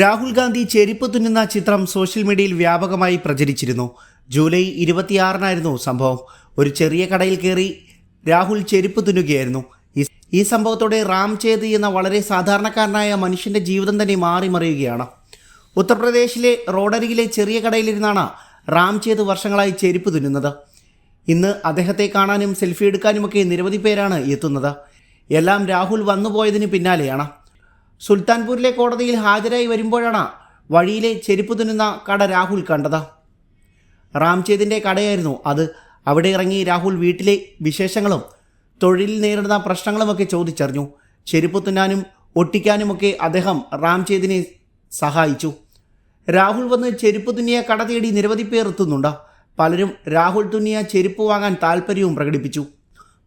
രാഹുൽ ഗാന്ധി ചെരുപ്പ് തുന്നുന്ന ചിത്രം സോഷ്യൽ മീഡിയയിൽ വ്യാപകമായി പ്രചരിച്ചിരുന്നു. ജൂലൈ ഇരുപത്തിയാറിനായിരുന്നു സംഭവം. ഒരു ചെറിയ കടയിൽ കയറി രാഹുൽ ചെരുപ്പ് തുന്നുകയായിരുന്നു. ഈ- സംഭവത്തോടെ റാം ചേത് എന്ന വളരെ സാധാരണക്കാരനായ മനുഷ്യന്റെ ജീവിതം തന്നെ മാറി മറിയുകയാണ് ഉത്തർപ്രദേശിലെ റോഡരികിലെ ചെറിയ കടയിലിരുന്നാണ് റാം ചേത് വർഷങ്ങളായി ചെരുപ്പ് തുന്നുന്നത്. ഇന്ന് അദ്ദേഹത്തെ കാണാനും സെൽഫി എടുക്കാനുമൊക്കെ നിരവധി പേരാണ് എത്തുന്നത്. എല്ലാം രാഹുൽ വന്നുപോയതിന് പിന്നാലെയാണ്. സുൽത്താൻപൂരിലെ കോടതിയിൽ ഹാജരായി വരുമ്പോഴാണ് വഴിയിലെ ചെരുപ്പ് തുന്നുന്ന കട രാഹുൽ കണ്ടത്. റാംചേതിന്റെ കടയായിരുന്നു അത്. അവിടെ ഇറങ്ങി രാഹുൽ വീട്ടിലെ വിശേഷങ്ങളും തൊഴിലിൽ നേരിടുന്ന പ്രശ്നങ്ങളുമൊക്കെ ചോദിച്ചറിഞ്ഞു. ചെരുപ്പ് തുന്നാനും ഒട്ടിക്കാനുമൊക്കെ അദ്ദേഹം റാംചേതിനെ സഹായിച്ചു. രാഹുൽ വന്ന് ചെരുപ്പ് തുന്നിയ കട തേടി നിരവധി പേർ എത്തുന്നുണ്ട്. പലരും രാഹുൽ തുന്നിയ ചെരുപ്പ് വാങ്ങാൻ താല്പര്യവും പ്രകടിപ്പിച്ചു.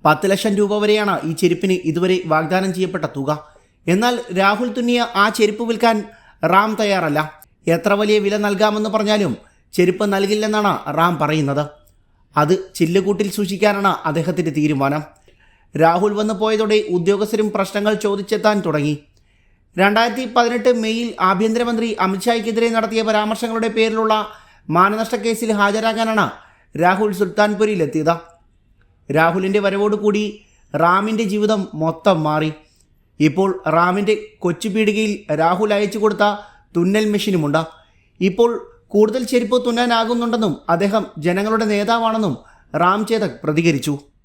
പത്ത് ലക്ഷം രൂപ വരെയാണ് ഈ ചെരുപ്പിന് ഇതുവരെ വാഗ്ദാനം ചെയ്യപ്പെട്ട തുക. എന്നാൽ രാഹുൽ തുന്നിയ ആ ചെരുപ്പ് വിൽക്കാൻ റാം തയ്യാറല്ല. എത്ര വലിയ വില നൽകാമെന്ന് പറഞ്ഞാലും ചെരുപ്പ് നൽകില്ലെന്നാണ് റാം പറയുന്നത്. അത് ചില്ലുകൂട്ടിൽ സൂക്ഷിക്കാനാണ് അദ്ദേഹത്തിന്റെ തീരുമാനം. രാഹുൽ വന്നു പോയതോടെ ഉദ്യോഗസ്ഥരും പ്രശ്നങ്ങൾ ചോദിച്ചെത്താൻ തുടങ്ങി. രണ്ടായിരത്തി പതിനെട്ട് മെയ്യിൽ ആഭ്യന്തരമന്ത്രി അമിത്ഷായ്ക്കെതിരെ നടത്തിയ പരാമർശങ്ങളുടെ പേരിലുള്ള മാനനഷ്ട കേസിൽ ഹാജരാകാനാണ് രാഹുൽ സുൽത്താൻപുരിയിലെത്തിയത്. രാഹുലിന്റെ വരവോടുകൂടി റാമിന്റെ ജീവിതം മൊത്തം മാറി. ഇപ്പോൾ റാമിന്റെ കൊച്ചു പീടികയിൽ രാഹുൽ അയച്ചു കൊടുത്ത തുന്നൽ മെഷീനുമുണ്ട്. ഇപ്പോൾ കൂടുതൽ ചെരുപ്പ് തുന്നാനാകുന്നുണ്ടെന്നും അദ്ദേഹം ജനങ്ങളുടെ നേതാവാണെന്നും റാം ചേതക് പ്രതികരിച്ചു.